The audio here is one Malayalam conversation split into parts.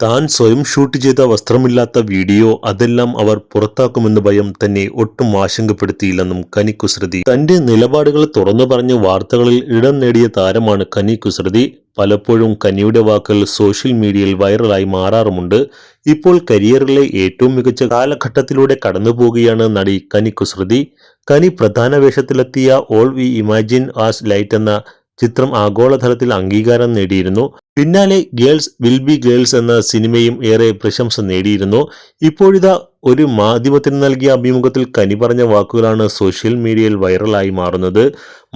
താൻ സ്വയം ഷൂട്ട് ചെയ്ത വസ്ത്രമില്ലാത്ത വീഡിയോ അതെല്ലാം അവർ പുറത്താക്കുമെന്ന ഭയം തന്നെ ഒട്ടും ആശങ്കപ്പെടുത്തിയില്ലെന്നും കനി കുസൃതി. തന്റെ നിലപാടുകൾ തുറന്നു പറഞ്ഞ വാർത്തകളിൽ ഇടം നേടിയ താരമാണ് കനി കുസൃതി. പലപ്പോഴും കനിയുടെ വാക്കുകൾ സോഷ്യൽ മീഡിയയിൽ വൈറലായി മാറാറുമുണ്ട്. ഇപ്പോൾ കരിയറിലെ ഏറ്റവും മികച്ച കാലഘട്ടത്തിലൂടെ കടന്നുപോവുകയാണ് നടി കനി കുസൃതി. കനി പ്രധാന വേഷത്തിലെത്തിയ all we imagine as light എന്ന ചിത്രം ആഗോളതലത്തിൽ അംഗീകാരം നേടിയിരുന്നു. പിന്നാലെ ഗേൾസ് വിൽ ബി ഗേൾസ് എന്ന സിനിമയും ഏറെ പ്രശംസ നേടിയിരുന്നു. ഇപ്പോഴിതാ ഒരു മാധ്യമത്തിന് നൽകിയ അഭിമുഖത്തിൽ കനി പറഞ്ഞ വാക്കുകളാണ് സോഷ്യൽ മീഡിയയിൽ വൈറലായി മാറുന്നത്.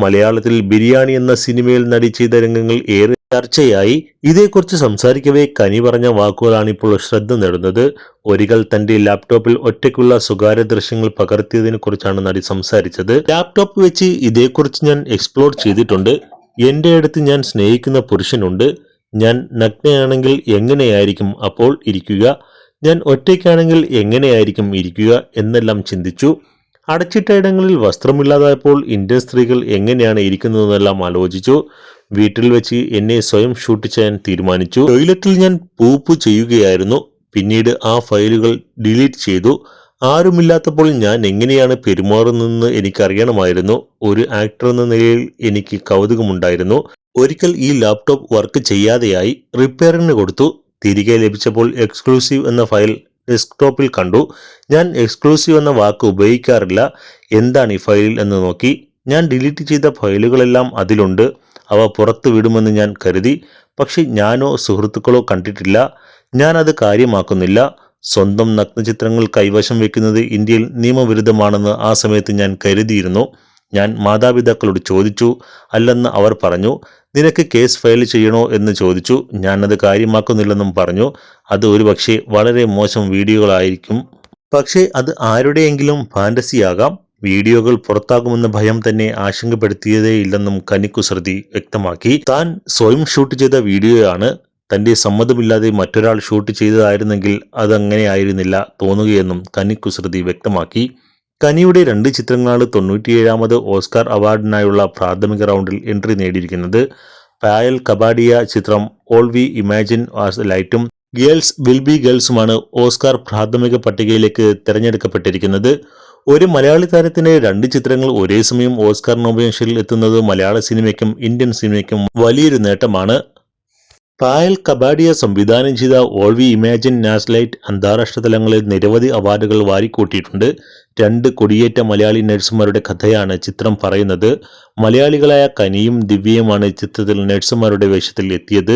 മലയാളത്തിൽ ബിരിയാണി എന്ന സിനിമയിൽ നടി ചെയ്ത രംഗങ്ങൾ ഏറെ ചർച്ചയായി. ഇതേക്കുറിച്ച് സംസാരിക്കവേ കനി പറഞ്ഞ വാക്കുകളാണ് ഇപ്പോൾ ശ്രദ്ധ നേടുന്നത്. ഒരിക്കൽ തന്റെ ലാപ്ടോപ്പിൽ ഒറ്റയ്ക്കുള്ള സ്വകാര്യ ദൃശ്യങ്ങൾ പകർത്തിയതിനെ കുറിച്ചാണ് നടി സംസാരിച്ചത്. ലാപ്ടോപ്പ് വെച്ച് ഇതേക്കുറിച്ച് ഞാൻ എക്സ്പ്ലോർ ചെയ്തിട്ടുണ്ട്. എന്റെ അടുത്ത് ഞാൻ സ്നേഹിക്കുന്ന പുരുഷനുണ്ട്. ഞാൻ നഗ്നയാണെങ്കിൽ എങ്ങനെയായിരിക്കും അപ്പോൾ ഇരിക്കുക. ഞാൻ ഒറ്റയ്ക്കാണെങ്കിൽ എങ്ങനെയായിരിക്കും ഇരിക്കുക എന്നെല്ലാം ചിന്തിച്ചു. അടച്ചിട്ട ഇടങ്ങളിൽ വസ്ത്രമില്ലാതായപ്പോൾ ഇന്ത്യൻ സ്ത്രീകൾ എങ്ങനെയാണ് ഇരിക്കുന്നതെന്നെല്ലാം ആലോചിച്ചു. വീട്ടിൽ വെച്ച് എന്നെ സ്വയം ഷൂട്ട് ചെയ്യാൻ തീരുമാനിച്ചു. ടോയ്ലറ്റിൽ ഞാൻ പൂപ്പ് ചെയ്യുകയായിരുന്നു. പിന്നീട് ആ ഫയലുകൾ ഡിലീറ്റ് ചെയ്തു. ആരുമില്ലാത്തപ്പോൾ ഞാൻ എങ്ങനെയാണ് പെരുമാറുന്നതെന്ന് എനിക്കറിയണമായിരുന്നു. ഒരു ആക്ടർ എന്ന നിലയിൽ എനിക്ക് കൗതുകമുണ്ടായിരുന്നു. ഒരിക്കൽ ഈ ലാപ്ടോപ്പ് വർക്ക് ചെയ്യാതെയായി റിപ്പയറിന് കൊടുത്തു. തിരികെ ലഭിച്ചപ്പോൾ എക്സ്ക്ലൂസീവ് എന്ന ഫയൽ ഡെസ്ക്ടോപ്പിൽ കണ്ടു. ഞാൻ എക്സ്ക്ലൂസീവ് എന്ന വാക്ക് ഉപയോഗിക്കാറില്ല. എന്താണ് ഈ ഫയലിൽ എന്ന് നോക്കി. ഞാൻ ഡിലീറ്റ് ചെയ്ത ഫയലുകളെല്ലാം അതിലുണ്ട്. അവ പുറത്തു വിടുമെന്ന് ഞാൻ കരുതി. പക്ഷെ ഞാനോ സുഹൃത്തുക്കളോ കണ്ടിട്ടില്ല. ഞാൻ അത് കാര്യമാക്കുന്നില്ല. സ്വന്തം നഗ്നചിത്രങ്ങൾ കൈവശം വെക്കുന്നത് ഇന്ത്യയിൽ നിയമവിരുദ്ധമാണെന്ന് ആ സമയത്ത് ഞാൻ കരുതിയിരുന്നു. ഞാൻ മാതാപിതാക്കളോട് ചോദിച്ചു അല്ലെന്ന് അവർ പറഞ്ഞു നിനക്ക് കേസ് ഫയൽ ചെയ്യണോ? എന്ന് ചോദിച്ചു. ഞാനത് കാര്യമാക്കുന്നില്ലെന്നും പറഞ്ഞു. അത് ഒരുപക്ഷെ വളരെ മോശം വീഡിയോകളായിരിക്കും. പക്ഷേ അത് ആരുടെയെങ്കിലും ഫാന്റസിയാകാം വീഡിയോകൾ പുറത്താകുമെന്ന ഭയം തന്നെ ആശങ്കപ്പെടുത്തിയതേയില്ലെന്നും കനിക്കുസൃതി വ്യക്തമാക്കി. താൻ സ്വയം ഷൂട്ട് ചെയ്ത വീഡിയോയാണ് തന്റെ സമ്മതമില്ലാതെ മറ്റൊരാൾ ഷൂട്ട് ചെയ്തതായിരുന്നെങ്കിൽ അതങ്ങനെയായിരുന്നില്ല തോന്നുകയെന്നും കനി കുസൃതി വ്യക്തമാക്കി. കനിയുടെ രണ്ട് ചിത്രങ്ങളാണ് തൊണ്ണൂറ്റിയേഴാമത് ഓസ്കാർ അവാർഡിനായുള്ള പ്രാഥമിക റൗണ്ടിൽ എൻട്രി നേടിയിരിക്കുന്നത്. പായൽ കബാഡിയ ചിത്രം ഓൾ വി ഇമാജിൻ ആസ് ലൈറ്റും ഗേൾസ് വിൽ ബി ഗേൾസുമാണ് ഓസ്കാർ പ്രാഥമിക പട്ടികയിലേക്ക് തിരഞ്ഞെടുക്കപ്പെട്ടിരിക്കുന്നത്. ഒരു മലയാളി താരത്തിന്റെ രണ്ട് ചിത്രങ്ങൾ ഒരേ സമയം ഓസ്കാർ നോമിനേഷനിൽ എത്തുന്നത് മലയാള സിനിമയ്ക്കും ഇന്ത്യൻ സിനിമയ്ക്കും വലിയൊരു നേട്ടമാണ്. പായൽ കബാഡിയ സംവിധാനം ചെയ്ത ഓൾ വി ഇമാജിൻ നാസ്ലൈറ്റ് അന്താരാഷ്ട്ര തലങ്ങളിൽ നിരവധി അവാർഡുകൾ വാരിക്കൂട്ടിയിട്ടുണ്ട്. രണ്ട് കൊടിയേറ്റ മലയാളി നഴ്സുമാരുടെ കഥയാണ് ചിത്രം പറയുന്നത്. മലയാളികളായ കനിയും ദിവ്യയുമാണ് ചിത്രത്തിൽ നഴ്സുമാരുടെ വേഷത്തിൽ എത്തിയത്